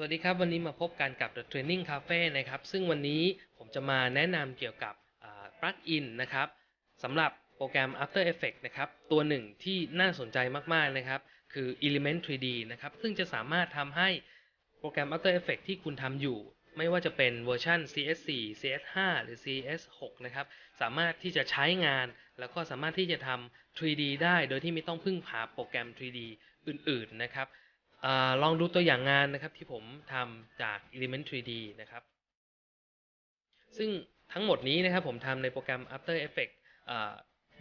สวัสดีครับ วันนี้มาพบกันกับ The Training Cafe นะครับ ซึ่งวันนี้ผมจะมาแนะนำเกี่ยวกับปลั๊กอินนะครับสำหรับโปรแกรม After Effects นะครับ ตัวหนึ่งที่น่าสนใจมาก ๆ นะครับ คือ Element 3D นะครับ ซึ่งจะสามารถทำให้โปรแกรม After Effects ที่คุณทำอยู่ ไม่ว่าจะเป็นเวอร์ชัน CS4 CS5 หรือ CS6 นะครับ สามารถที่จะใช้งาน แล้วก็สามารถที่จะทำ 3D ได้ โดยที่ไม่ต้องพึ่งพาโปรแกรม 3D อื่น ๆ นะครับ ลองดูตัวอย่างงานนะครับที่ผมทำจาก Element 3D นะครับ ซึ่งทั้งหมดนี้นะครับผมทำในโปรแกรม After Effects อ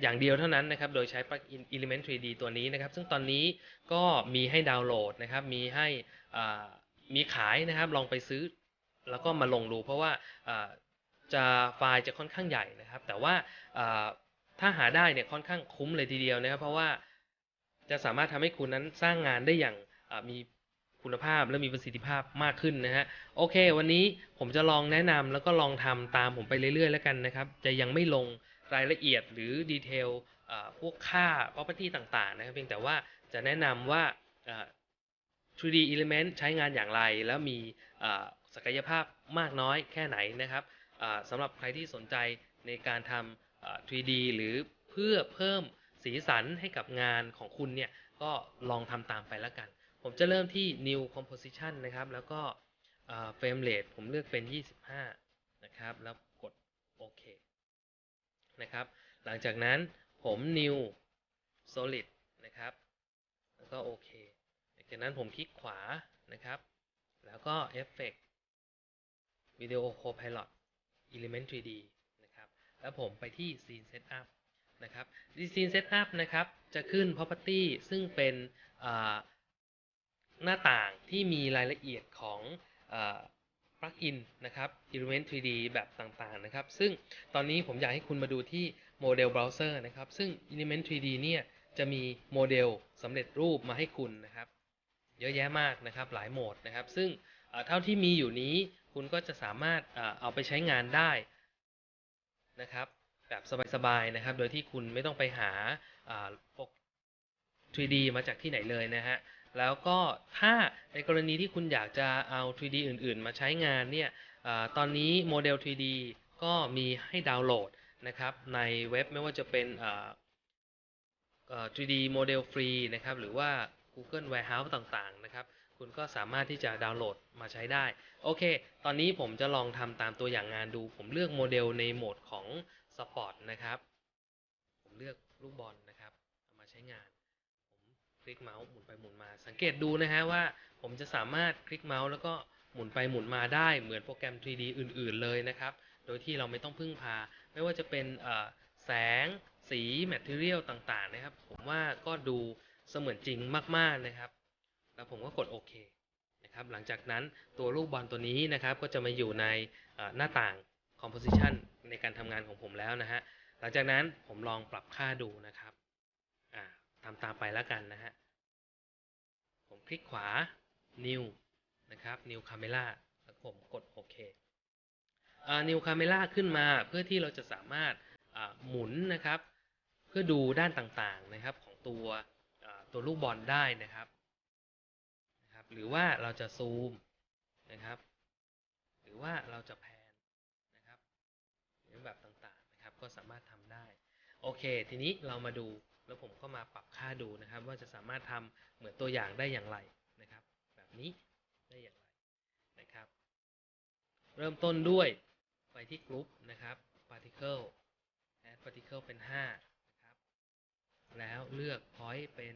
อย่างเดียวเท่านั้นนะครับ โดยใช้ปลั๊กอิน Element 3D ตัวนี้นะครับ ซึ่งตอนนี้ก็มีให้ดาวน์โหลดนะครับ มีให้มีขายนะครับ ลองไปซื้อ แล้วก็มาลงดู เพราะว่าจะไฟล์จะค่อนข้างใหญ่นะครับ แต่ว่าถ้าหาได้เนี่ยค่อนข้างคุ้มเลยทีเดียวนะครับ เพราะว่าจะสามารถทำให้คุณนั้นสร้างงานได้อย่าง มีคุณภาพและมีประสิทธิภาพมากขึ้นนะฮะโอเค วันนี้ผมจะลองแนะนำแล้วก็ลองทำตามผมไปเรื่อยๆ แล้วกันนะครับ จะยังไม่ลงรายละเอียดหรือดีเทลพวกค่า property ต่างๆ นะครับ เพียงแต่ว่าจะแนะนำว่า 3D element ใช้งานอย่างไร แล้วมีศักยภาพมากน้อยแค่ไหนนะครับสำหรับใครที่สนใจในการทำ 3D หรือเพื่อเพิ่มสีสันให้กับงานของคุณเนี่ย ก็ลองทำตามไปแล้วกัน ผมจะเริ่มที่ new composition นะครับ แล้วก็ frame rate ผมเลือกเป็น 25 นะครับ แล้วกดโอเคนะครับ หลังจากนั้นผม new solid นะครับ แล้วก็โอเคหลังจากนั้นผมคลิกขวานะครับ แล้วก็ effect video copilot element 3d นะครับ แล้วผมไปที่ scene setup นะครับ scene setup นะครับ จะขึ้น property ซึ่งเป็น หน้าต่างที่มีรายละเอียดของปลั๊กอินนะครับ Element 3D แบบต่างๆนะครับ ซึ่งตอนนี้ผมอยากให้คุณมาดูที่โมเดลเบราว์เซอร์นะครับ ซึ่ง Element 3D เนี่ยจะมีโมเดลสำเร็จรูปมาให้คุณนะครับ เยอะแยะมากนะครับหลายโหมดนะครับ ซึ่งเท่าที่มีอยู่นี้คุณก็จะสามารถเอาไปใช้งานได้นะครับแบบสบายๆนะครับ โดยที่คุณไม่ต้องไปหา 3D มาจากที่ไหนเลยนะฮะ แล้วก็ถ้าในกรณีที่คุณอยากจะเอา 3D อื่น ๆ มาใช้งานเนี่ยอตอนนี้โมเดล 3D ก็มีให้ดาวน์โหลดนะครับในเว็บไม่ว่าจะเป็น 3D โมเดลฟรีนะครับหรือว่า Google Warehouse ต่าง ๆ นะครับ คุณก็สามารถที่จะดาวน์โหลดมาใช้ได้ โอเค ตอนนี้ผมจะลองทำตามตัวอย่างงานดู ผมเลือกโมเดลในโหมดของ Sport นะครับ ผมเลือกลูกบอลนะครับเอามาใช้งาน ลิกเมาส์หมุนไปหมุนมา สังเกตดูนะฮะว่าผมจะสามารถคลิกเมาส์แล้วก็หมุนไปหมุนมาได้เหมือนโปรแกรม 3D อื่น ๆ เลยนะครับ โดยที่เราไม่ต้องพึ่งพา ไม่ว่าจะเป็นแสง สีแมทเทอเรียลต่าง ๆ นะครับ ผมว่าก็ดูเสมือนจริงมาก ๆ นะครับ แล้วผมก็กดโอเคนะครับ หลังจากนั้นตัวลูกบอลตัวนี้นะครับ ก็จะมาอยู่ในหน้าต่าง composition ในการทำงานของผมแล้วนะฮะ หลังจากนั้นผมลองปรับค่าดูนะครับ ทำตามไปแล้วกันนะฮะ ผมคลิกขวา new นะครับ new camera แล้วผมกดโอเค new camera ขึ้นมาเพื่อที่เราจะสามารถหมุนนะครับ เพื่อดูด้านต่างๆนะครับของตัวตัวลูกบอลได้นะครับนะครับ หรือว่าเราจะซูมนะครับ หรือว่าเราจะแพนนะครับหรือแบบต่างๆนะครับก็สามารถทำได้ โอเค ทีนี้เรามาดู แล้วผมก็มาปรับค่าดูนะครับ ว่าจะสามารถทำเหมือนตัวอย่างได้อย่างไรนะครับ แบบนี้ได้อย่างไรนะครับ เริ่มต้นด้วยไปที่กรุ๊ปนะครับ particle add particle เป็น 5 นะครับ แล้วเลือก point เป็น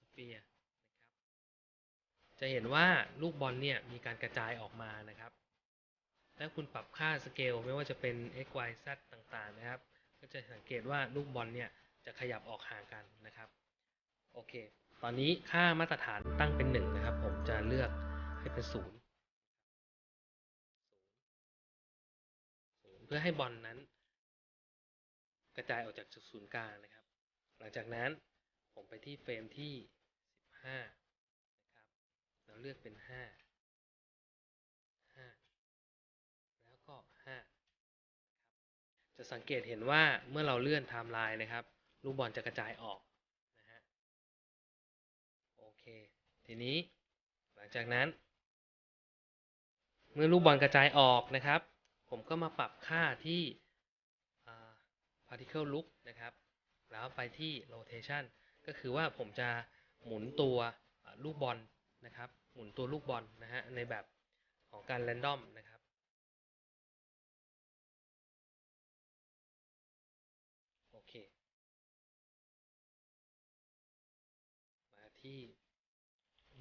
sphere นะครับ จะเห็นว่าลูกบอลเนี่ยมีการกระจายออกมานะครับถ้าคุณปรับค่าสเกลไม่ว่าจะเป็น x y z ต่างๆนะครับ ก็จะสังเกตว่าลูกบอลเนี่ย จะขยับออกห่างกันนะครับโอเค ตอนนี้ค่ามาตรฐานตั้งเป็น1นะครับ ผมจะเลือกให้เป็น0 0เพื่อให้บอลนนั้น กระจายออกจากจุดศูนย์กลางนะครับ หลังจากนั้นผมไปที่เฟรมที่ 15นะครับแล้วเลือกเป็น 5 5 แล้วก็ 5 จะสังเกตเห็นว่าเมื่อเราเลื่อนไทม์ไลน์นะครับ ลูกบอลจะกระจายออกนะฮะโอเค ทีนี้หลังจากนั้น เมื่อลูกบอลกระจายออกนะครับ ผมก็มาปรับค่าที่ particle look นะครับ แล้วไปที่ rotation ก็คือว่าผมจะหมุนตัวลูกบอลนะครับ หมุนตัวลูกบอลนะฮะในแบบของการ random นะครับ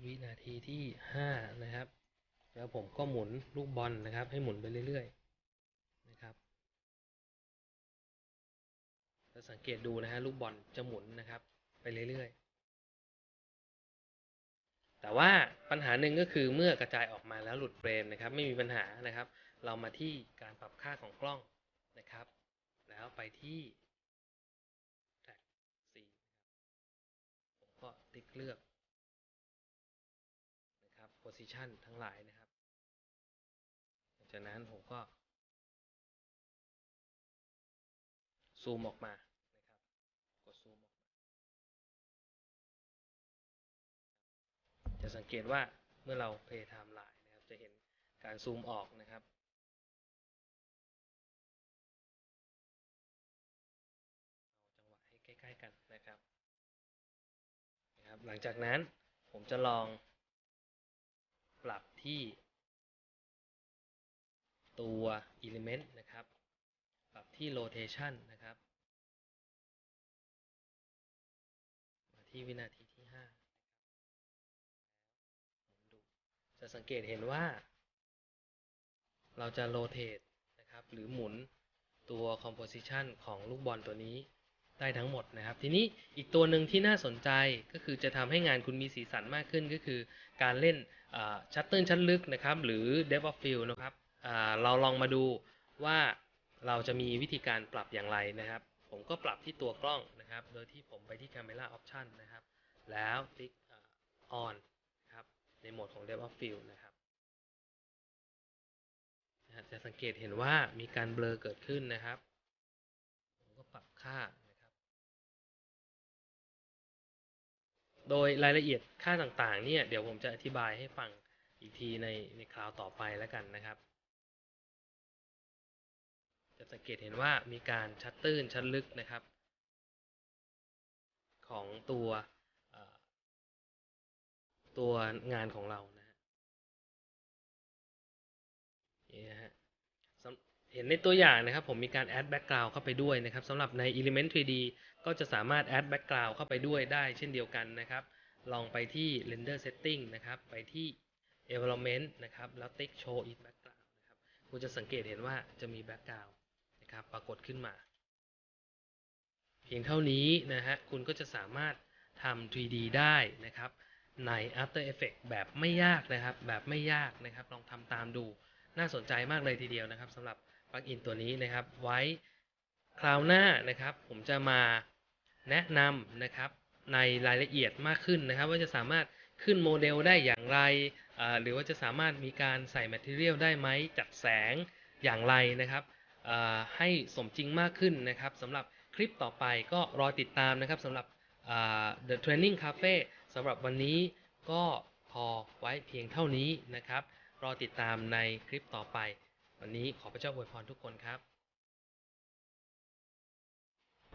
วินาทีที่ 5 นะครับ แล้วผมก็หมุนลูกบอลนะครับ ให้หมุนไปเรื่อยๆนะครับจะสังเกตดูนะฮะลูกบอลจะหมุนนะครับ ไปเรื่อยๆ แต่ว่าปัญหาหนึ่งก็คือเมื่อกระจายออกมาแล้วหลุดเฟรมนะครับ ไม่มีปัญหานะครับ เรามาที่การปรับค่าของกล้องนะครับ แล้วไปที่ track 4ผมก็ติ๊กเลือก นะครับ position ทั้งหลายนะครับ จากนั้นผมก็ ซูมออกมานะครับ กดซูมออกมา จะสังเกตว่าเมื่อเรา play timeline นะครับ จะเห็นการซูมออกนะครับเอาจังหวะให้ใกล้ๆกันนะครับนะครับ หลังจากนั้นผมจะลอง ปรับที่ตัว element นะครับ ปรับที่ rotation นะครับ มาที่วินาทีที่5หมุนดูจะสังเกตเห็นว่า เราจะ rotate นะครับ หรือหมุนตัว composition ของลูกบอลตัวนี้ ได้ทั้งหมดนะครับ ทีนี้อีกตัวหนึ่งที่น่าสนใจก็คือจะทำให้งานคุณมีสีสันมากขึ้นก็คือการเล่นชัตเติลชั้นลึกนะครับ หรือ depth of field นะครับเราลองมาดูว่าเราจะมีวิธีการปรับอย่างไรนะครับ ผมก็ปรับที่ตัวกล้องนะครับ โดยที่ผมไปที่ camera option นะครับ แล้วคลิก on ครับในโหมดของ depth of field นะครับจะสังเกตเห็นว่ามีการเบลอเกิดขึ้นนะครับ ผมก็ปรับค่า โดยรายละเอียดค่าต่างๆเนี่ยเดี๋ยวผมจะอธิบายให้ฟังอีกทีในในคราวต่อไปแล้วกันนะครับ จะสังเกตเห็นว่ามีการชัดตื้นชัดลึกนะครับ ของตัวตัวงานของเรานะฮะนี่นะฮะสำ เห็นในตัวอย่างนะครับผมมีการ add background เข้าไปด้วยนะครับสำหรับใน Element 3D ก็จะสามารถ add background เข้าไปด้วยได้เช่นเดียวกันนะครับ ลองไปที่ render setting นะครับ ไปที่ environment นะครับ แล้วติ๊ก show in background นะครับคุณจะสังเกตเห็นว่าจะมี background นะครับปรากฏขึ้นมา เพียงเท่านี้นะฮะคุณก็จะสามารถทำ 3D ได้นะครับใน After Effects แบบไม่ยากนะครับ แบบไม่ยากนะครับ ลองทำตามดูน่าสนใจมากเลยทีเดียวนะครับสำหรับ ปลั๊กอินตัวนี้นะครับ ไว้คราวหน้านะครับ ผมจะมาแนะนำนะครับในรายละเอียดมากขึ้นนะครับ ว่าจะสามารถขึ้นโมเดลได้อย่างไร หรือว่าจะสามารถมีการใส่แมทเทียลได้ไหมจัดแสงอย่างไรนะครับ ให้สมจริงมากขึ้นนะครับสำหรับคลิปต่อไปก็รอติดตามนะครับสำหรับ The Training Cafe สำหรับวันนี้ก็พอไว้เพียงเท่านี้นะครับ รอติดตามในคลิปต่อไป วันนี้ขอพระเจ้าอวยพรทุกคนครับ